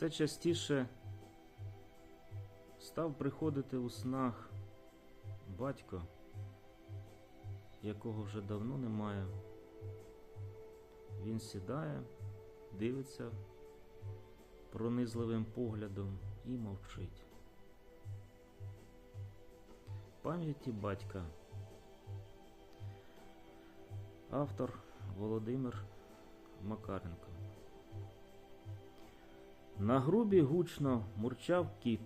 все частіше став приходити у снах батько, якого вже давно немає. Він сідає, дивиться пронизливим поглядом і мовчить. Пам'яті батька. Автор Володимир Макаренко. На грубі гучно мурчав кіт.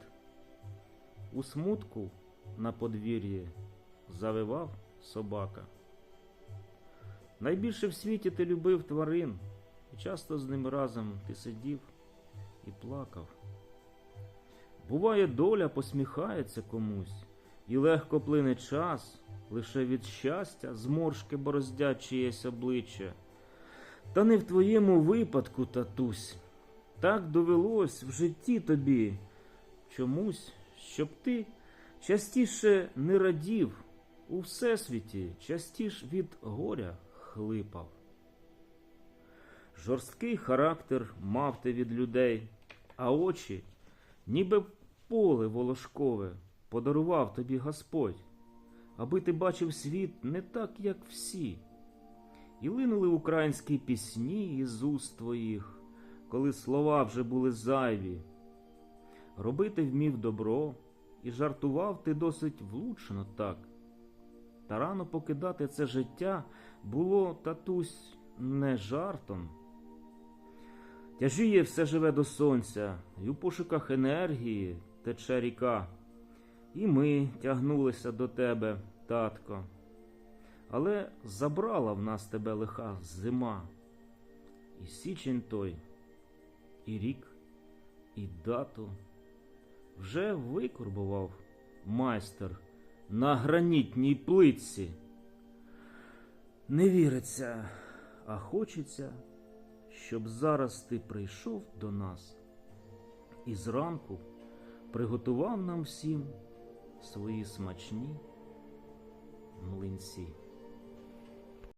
У смутку на подвір'ї завивав собака. Найбільше в світі ти любив тварин, і часто з ним разом ти сидів і плакав. Буває, доля посміхається комусь, і легко плине час, лише від щастя зморшки бороздять чиєсь обличчя. Та не в твоєму випадку, татусь. Так довелось в житті тобі чомусь, щоб ти частіше не радів у всесвіті, частіш від горя хлипав. Жорсткий характер мав ти від людей, а очі, ніби поле волошкове, подарував тобі Господь, аби ти бачив світ не так, як всі. І линули українські пісні із уст твоїх, коли слова вже були зайві. Робити вмів добро, і жартував ти досить влучно так. Та рано покидати це життя було, татусь, не жартом. Тяжіє все живе до сонця, і у пошуках енергії тече ріка. І ми тягнулися до тебе, татко. Але забрала в нас тебе лиха зима, і січень той, і рік, і дату вже викурбував майстер на гранітній плитці. Не віриться, а хочеться, щоб зараз ти прийшов до нас і зранку приготував нам всім свої смачні млинці.